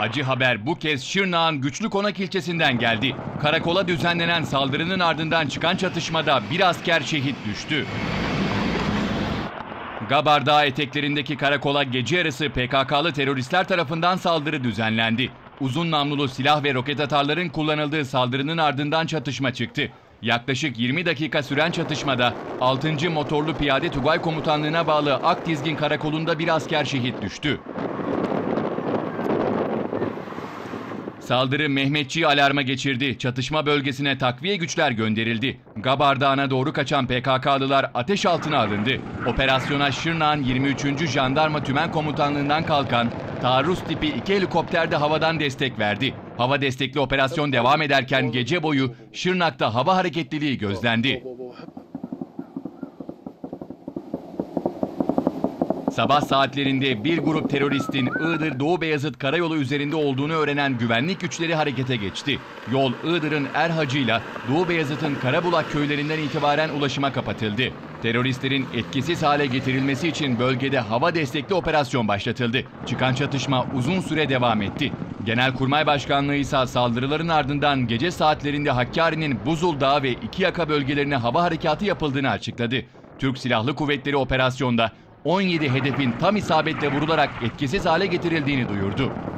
Acı haber bu kez Şırnak'ın Güçlü Konak ilçesinden geldi. Karakola düzenlenen saldırının ardından çıkan çatışmada bir asker şehit düştü. Gabar Dağı eteklerindeki karakola gece yarısı PKK'lı teröristler tarafından saldırı düzenlendi. Uzun namlulu silah ve roket atarların kullanıldığı saldırının ardından çatışma çıktı. Yaklaşık 20 dakika süren çatışmada 6. Motorlu Piyade Tugay Komutanlığı'na bağlı Aktizgin Karakolu'nda bir asker şehit düştü. Saldırı Mehmetçi'yi alarma geçirdi. Çatışma bölgesine takviye güçler gönderildi. Gabar Dağı'na doğru kaçan PKK'lılar ateş altına alındı. Operasyona Şırnak'ın 23. Jandarma Tümen Komutanlığı'ndan kalkan taarruz tipi iki helikopter de havadan destek verdi. Hava destekli operasyon devam ederken gece boyu Şırnak'ta hava hareketliliği gözlendi. Sabah saatlerinde bir grup teröristin Iğdır Doğu Beyazıt Karayolu üzerinde olduğunu öğrenen güvenlik güçleri harekete geçti. Yol Iğdır'ın Erhacı'yla Doğu Beyazıt'ın Karabulak köylerinden itibaren ulaşıma kapatıldı. Teröristlerin etkisiz hale getirilmesi için bölgede hava destekli operasyon başlatıldı. Çıkan çatışma uzun süre devam etti. Genelkurmay Başkanlığı ise saldırıların ardından gece saatlerinde Hakkari'nin Buzul Dağı ve İkiyaka bölgelerine hava harekatı yapıldığını açıkladı. Türk Silahlı Kuvvetleri operasyonda 17 hedefin tam isabetle vurularak etkisiz hale getirildiğini duyurdu.